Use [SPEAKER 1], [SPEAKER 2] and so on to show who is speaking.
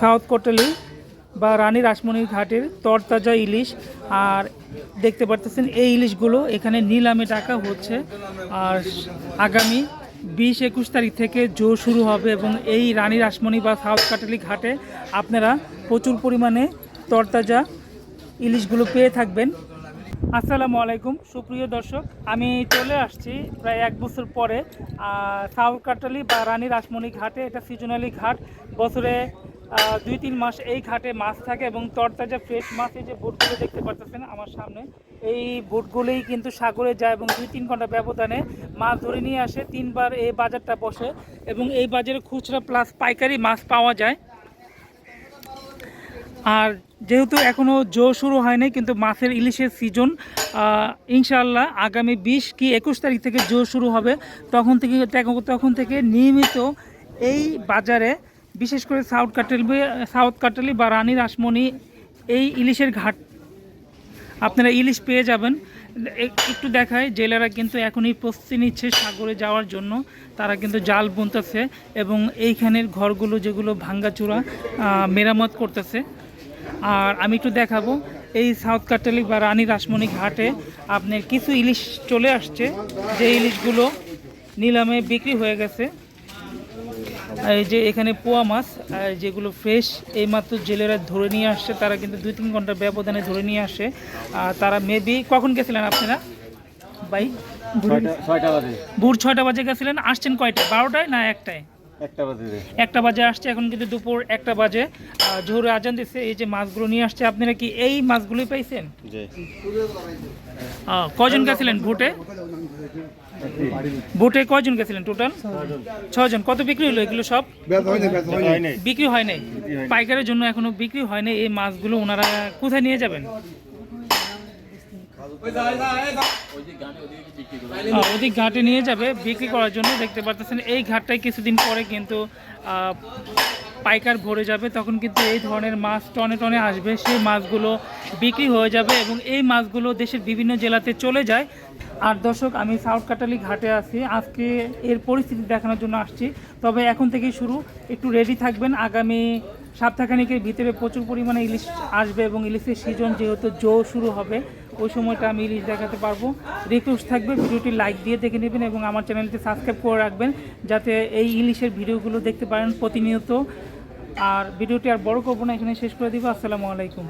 [SPEAKER 1] South Kotli বা রানী রাসমণির ঘাটের তরতাজা ইলিশ, আর দেখতে পারতেছেন এই ইলিশগুলো এখানে নিলামে টাকা হচ্ছে। আর আগামী বিশ একুশ তারিখ থেকে জো শুরু হবে এবং এই রানী রাসমণি বা সাউথ কাটালি ঘাটে আপনারা প্রচুর পরিমাণে তরতাজা ইলিশগুলো পেয়ে থাকবেন। আসসালামু আলাইকুম, সুপ্রিয় দর্শক, আমি চলে আসছি প্রায় এক বছর পরে সাউথ কাটালি বা রানী রাসমণি ঘাটে। এটা সিজনালি ঘাট। বছরে দুই তিন মাস এই ঘাটে মাছ থাকে এবং তরতাজা ফ্রেশ মাছ এই যে বোটগুলো দেখতে পাচ্ছেন আমার সামনে। এই বোটগুলোই কিন্তু সাগরে যায় এবং দুই তিন ঘণ্টা ব্যবধানে মাছ ধরে নিয়ে আসে, তিনবার এই বাজারটা বসে এবং এই বাজারে খুচরা প্লাস পাইকারি মাছ পাওয়া যায়। আর যেহেতু এখনও জো শুরু হয়নি, কিন্তু মাছের ইলিশের সিজন ইনশাআল্লাহ আগামী বিশ কি একুশ তারিখ থেকে জো শুরু হবে। তখন থেকে তখন থেকে নিয়মিত এই বাজারে বিশেষ করে সাউথ কাটালি সাউথ কাটালি বা রানী রাসমণি, এই ইলিশের ঘাট। আপনারা ইলিশ পেয়ে যাবেন। একটু দেখায়, জেলেরা কিন্তু এখনই প্রস্তুতি নিচ্ছে সাগরে যাওয়ার জন্য তারা কিন্তু জাল বুনতেছে এবং এইখানের ঘরগুলো যেগুলো ভাঙ্গাচূড়া মেরামত করতেছে। আর আমি একটু দেখাবো, এই সাউথ কাটালি বা রানী রাসমণি ঘাটে আপনার কিছু ইলিশ চলে আসছে। যে ইলিশগুলো নিলামে বিক্রি হয়ে গেছে। এই যে এখানে পোয়া মাছ যেগুলো ফ্রেশ এইমাত্র জেলেরা ধরে নিয়ে আসছে তারা কিন্তু দুই তিন ঘণ্টার ব্যবধানে ধরে নিয়ে আসে। আর তারা মেবি কখন গেছিলেন আপনারা?
[SPEAKER 2] বাজে।
[SPEAKER 1] ভোর ছয়টা বাজে গেছিলেন আসছেন কয়টায়? বারোটায় না একটায়?
[SPEAKER 2] একটা বাজে
[SPEAKER 1] আসছে এখন কিন্তু দুপুর একটা বাজে। জোহরে আজান দিচ্ছে এই যে মাছগুলো নিয়ে আসছে আপনারা কি এই মাছগুলোই পাইছেন? কজন গেছিলেন ভোটে? ভোটে কয়জন গেছিলেন টোটাল? ছজন। কত বিক্রি হলো এগুলো সব?
[SPEAKER 2] হয় নাই
[SPEAKER 1] বিক্রি হয় নাই পাইকারের জন্য এখনও বিক্রি হয় নাই এই মাছগুলো ওনারা কোথায় নিয়ে যাবেন? ওদিক ঘাটে নিয়ে যাবে বিক্রি করার জন্য। দেখতে পারতেছেন এই ঘাটটায় কিছুদিন পরে কিন্তু পাইকার ভরে যাবে। তখন কিন্তু এই ধরনের মাছ টনে টনে আসবে। সেই মাছগুলো বিক্রি হয়ে যাবে এবং এই মাছগুলো দেশের বিভিন্ন জেলাতে চলে যায়। আর দর্শক, আমি সাউথ কাটালি ঘাটে আছি। আজকে এর পরিস্থিতি দেখানোর জন্য আসছি। তবে এখন থেকেই শুরু। একটু রেডি থাকবেন। আগামী সপ্তাহখানিকের ভিতরে প্রচুর পরিমাণে ইলিশ আসবে এবং ইলিশের সিজন যেহেতু জো শুরু হবে, ওই সময়টা আমি ইলিশ দেখাতে পারব। রিকোয়েস্ট থাকবে, ভিডিওটি লাইক দিয়ে দেখে নেবেন এবং আমার চ্যানেলটি সাবস্ক্রাইব করে রাখবেন, যাতে এই ইলিশের ভিডিওগুলো দেখতে পারেন প্রতিনিয়ত। আর ভিডিওটি আর বড় করব না, এখানে শেষ করে দিব। আসসালামু আলাইকুম।